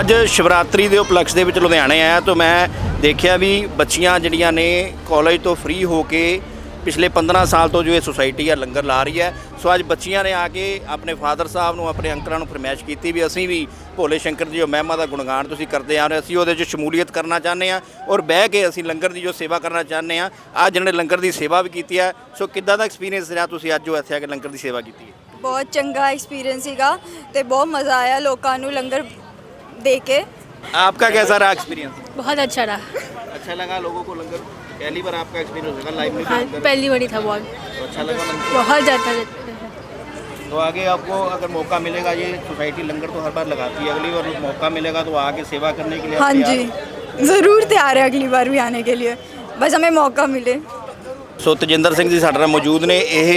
ਅੱਜ ਸ਼ਿਵਰਾਤਰੀ ਦੇ ਉਪਲਕਸ਼ ਦੇ ਵਿੱਚ ਲੁਧਿਆਣੇ ਆਇਆ ਤਾਂ ਮੈਂ ਦੇਖਿਆ ਵੀ ਬੱਚੀਆਂ ਜਿਹੜੀਆਂ ਨੇ ਕਾਲਜ ਤੋਂ ਫ੍ਰੀ ਹੋ ਕੇ ਪਿਛਲੇ 15 ਸਾਲ ਤੋਂ ਜੋ ਇਹ ਸੁਸਾਇਟੀ ਆ ਲੰਗਰ ਲਾ ਰਹੀ ਹੈ। ਸੋ ਅੱਜ ਬੱਚੀਆਂ ਨੇ ਆ ਕੇ ਆਪਣੇ ਫਾਦਰ ਸਾਹਿਬ ਨੂੰ ਆਪਣੇ ਅੰਕਲਾਂ ਨੂੰ ਫਰਮਾਇਸ਼ ਕੀਤੀ ਵੀ ਅਸੀਂ ਵੀ ਭੋਲੇ ਸ਼ੰਕਰ ਦੀ ਜੋ ਮਹਿਮਾ ਦਾ ਗੁਣਗਾਨ ਤੁਸੀਂ ਕਰਦੇ ਆ ਰਹੇ ਹੋ, ਅਸੀਂ ਉਹਦੇ 'ਚ ਸ਼ਮੂਲੀਅਤ ਕਰਨਾ ਚਾਹੁੰਦੇ ਆ ਔਰ ਬਹਿ ਕੇ ਅਸੀਂ ਲੰਗਰ ਦੀ ਜੋ ਸੇਵਾ ਕਰਨਾ ਚਾਹੁੰਦੇ ਆ ਅੱਜ ਜਿਹਨੇ ਲੰਗਰ ਦੀ ਸੇਵਾ ਵੀ ਕੀਤੀ ਹੈ। ਸੋ ਕਿੱਦਾਂ ਦਾ ਐਕਸਪੀਰੀਅੰਸ ਰਿਹਾ ਤੁਸੀਂ ਅੱਜ ਜੋ ਇੱਥੇ ਆ ਕੇ ਲੰਗਰ ਦੀ ਸੇਵਾ ਕੀਤੀ ਹੈ? ਬਹੁਤ ਚੰਗਾ ਐਕਸਪੀਰੀਅੰਸ ਸੀਗਾ ਤੇ ਬਹੁਤ ਮਜ਼ਾ ਆਇਆ ਲੋਕਾਂ ਨੂੰ ਲੰਗਰ ਦੇ ਕੇ आपका कैसा रहा एक्सपीरियंस बहुत अच्छा रहा अच्छा लगा लोगों को लंगर पहली बार आपका एक्सपीरियंस होगा लाइव में भी हाँ लंगर पहली बड़ी था बहुत तो अच्छा लगा लंगर बहुत ज़्यादा तो आगे आपको अगर मौका मिलेगा ये सोसाइटी लंगर तो हर बार लगाती है अगली बार मौका मिलेगा तो आगे सेवा करने के लिए हाँ आप जी तैयार ज़रूर तैयार है अगली बार भी आने के लिए बस हमें मौका मिले ਹੋ? ਸੋ ਤਜਿੰਦਰ ਸਿੰਘ ਜੀ ਸਾਡੇ ਨਾਲ ਮੌਜੂਦ ਨੇ ਇਹ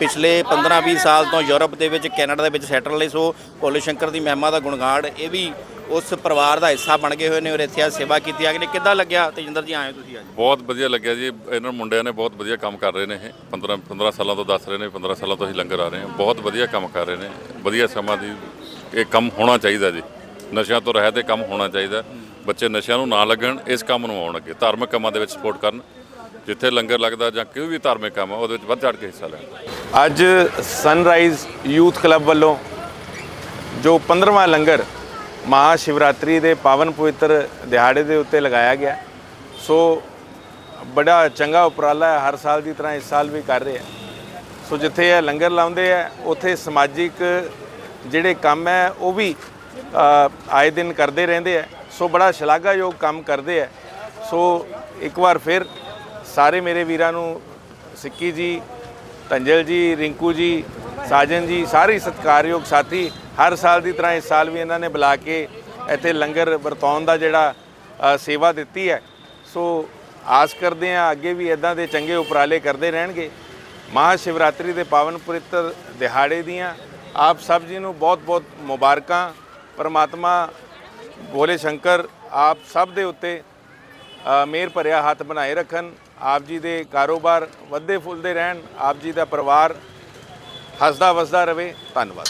ਪਿਛਲੇ 15-20 ਸਾਲ ਤੋਂ ਯੂਰਪ ਦੇ ਵਿੱਚ, ਕੈਨੇਡਾ ਦੇ ਵਿੱਚ ਸੈਟਲ ਨੇ, ਸੋ ਭੋਲੇ ਸ਼ੰਕਰ ਦੀ ਮਹਿਮਾ ਦਾ ਗੁਣਗਾਨ ਇਹ ਵੀ ਉਸ ਪਰਿਵਾਰ ਦਾ ਹਿੱਸਾ ਬਣ ਗਏ ਹੋਏ ਨੇ ਔਰ ਇੱਥੇ ਆ ਸੇਵਾ ਕੀਤੀ ਆ ਕਿ ਕਿੱਦਾਂ ਲੱਗਿਆ? ਤਜਿੰਦਰ ਜੀ, ਆਏ ਹੋ ਤੁਸੀਂ ਅੱਜ? ਬਹੁਤ ਵਧੀਆ ਲੱਗਿਆ ਜੀ। ਇਹਨਾਂ ਮੁੰਡਿਆਂ ਨੇ ਬਹੁਤ ਵਧੀਆ ਕੰਮ ਕਰ ਰਹੇ ਨੇ ਇਹ। 15 15 ਸਾਲਾਂ ਤੋਂ ਦੱਸ ਰਹੇ ਨੇ 15 ਸਾਲਾਂ ਤੋਂ ਅਸੀਂ ਲੰਗਰ ਆ ਰਹੇ ਹਾਂ। ਬਹੁਤ ਵਧੀਆ ਕੰਮ ਕਰ ਰਹੇ ਨੇ। ਵਧੀਆ ਸਮਾਂ ਦੀ ਇਹ ਕੰਮ ਹੋਣਾ ਚਾਹੀਦਾ ਜੀ। ਨਸ਼ਿਆਂ ਤੋਂ ਰਹਿਤ ਇਹ ਕੰਮ ਹੋਣਾ ਚਾਹੀਦਾ। ਬੱਚੇ ਨਸ਼ਿਆਂ ਨੂੰ ਨਾ ਲੱਗਣ, ਇਸ ਕੰਮ ਨੂੰ ਆਉਣ ਅੱਗੇ। ਧਾਰਮਿਕ ਕੰਮਾਂ ਦੇ ਵਿੱਚ ਸਪੋਰਟ ਕਰਨ। ਜਿੱਥੇ ਲੰਗਰ ਲੱਗਦਾ ਜਾਂ ਕੋਈ ਵੀ ਧਾਰਮਿਕ ਕੰਮ ਆ, ਉਹਦੇ ਵਿੱਚ ਵੱਧ ਚੜ ਕੇ ਹਿੱਸਾ ਲੈਣ। ਅੱਜ ਸਨਰਾਈਜ਼ ਯੂਥ ਕਲੱਬ ਵੱਲੋਂ ਜੋ 15ਵਾਂ ਲੰਗਰ ਮਹਾ ਸ਼ਿਵਰਾਤਰੀ ਦੇ ਪਾਵਨ ਪਵਿੱਤਰ ਦਿਹਾੜੇ ਦੇ ਉੱਤੇ ਲਗਾਇਆ ਗਿਆ, ਸੋ ਬੜਾ ਚੰਗਾ ਉਪਰਾਲਾ ਹੈ, ਹਰ ਸਾਲ ਦੀ ਤਰ੍ਹਾਂ ਇਸ ਸਾਲ ਵੀ ਕਰ ਰਹੇ ਆ ਸੋ ਜਿੱਥੇ ਇਹ ਲੰਗਰ ਲਾਉਂਦੇ ਆ ਉੱਥੇ ਸਮਾਜਿਕ ਜਿਹੜੇ ਕੰਮ ਹੈ, ਉਹ ਵੀ ਆਏ ਦਿਨ ਕਰਦੇ ਰਹਿੰਦੇ ਆ ਸੋ ਬੜਾ ਸ਼ਲਾਘਾਯੋਗ ਕੰਮ ਕਰਦੇ ਆ ਸੋ ਇੱਕ ਵਾਰ ਫਿਰ ਸਾਰੇ ਮੇਰੇ ਵੀਰਾਂ ਨੂੰ, ਸਿੱਕੀ ਜੀ ਤੰਜਲ ਜੀ, ਰਿੰਕੂ ਜੀ, ਸਾਜਨ ਜੀ, ਸਾਰੇ ਸਤਿਕਾਰਯੋਗ ਸਾਥੀ ਹਰ ਸਾਲ ਦੀ ਤਰ੍ਹਾਂ ਇਸ ਸਾਲ ਵੀ ਇਹਨਾਂ ਨੇ ਬੁਲਾ ਕੇ ਇੱਥੇ ਲੰਗਰ ਵਰਤਾਉਣ ਦਾ ਜਿਹੜਾ ਸੇਵਾ ਦਿੱਤੀ ਹੈ। ਸੋ ਆਸ ਕਰਦੇ ਹਾਂ ਅੱਗੇ ਵੀ ਇਦਾਂ ਦੇ ਚੰਗੇ ਉਪਰਾਲੇ ਕਰਦੇ ਰਹਿਣਗੇ। ਮਹਾ ਸ਼ਿਵਰਾਤਰੀ ਦੇ ਪਾਵਨ ਪਵਿੱਤਰ ਦਿਹਾੜੇ ਦੀਆਂ ਆਪ ਸਭ ਜੀ ਨੂੰ ਬਹੁਤ-ਬਹੁਤ ਮੁਬਾਰਕਾਂ। ਪਰਮਾਤਮਾ, ਭੋਲੇ ਸ਼ੰਕਰ, ਆਪ ਸਭ ਦੇ ਉੱਤੇ ਅ, ਮਿਹਰ ਭਰਿਆ ਹੱਥ ਬਣਾਏ ਰੱਖਣ। ਆਪ ਜੀ ਦੇ ਕਾਰੋਬਾਰ ਵੱਧਦੇ ਫੁੱਲਦੇ ਰਹਿਣ। ਆਪ ਜੀ ਦਾ ਪਰਿਵਾਰ ਹੱਸਦਾ ਵਸਦਾ ਰਵੇ ਧੰਨਵਾਦ।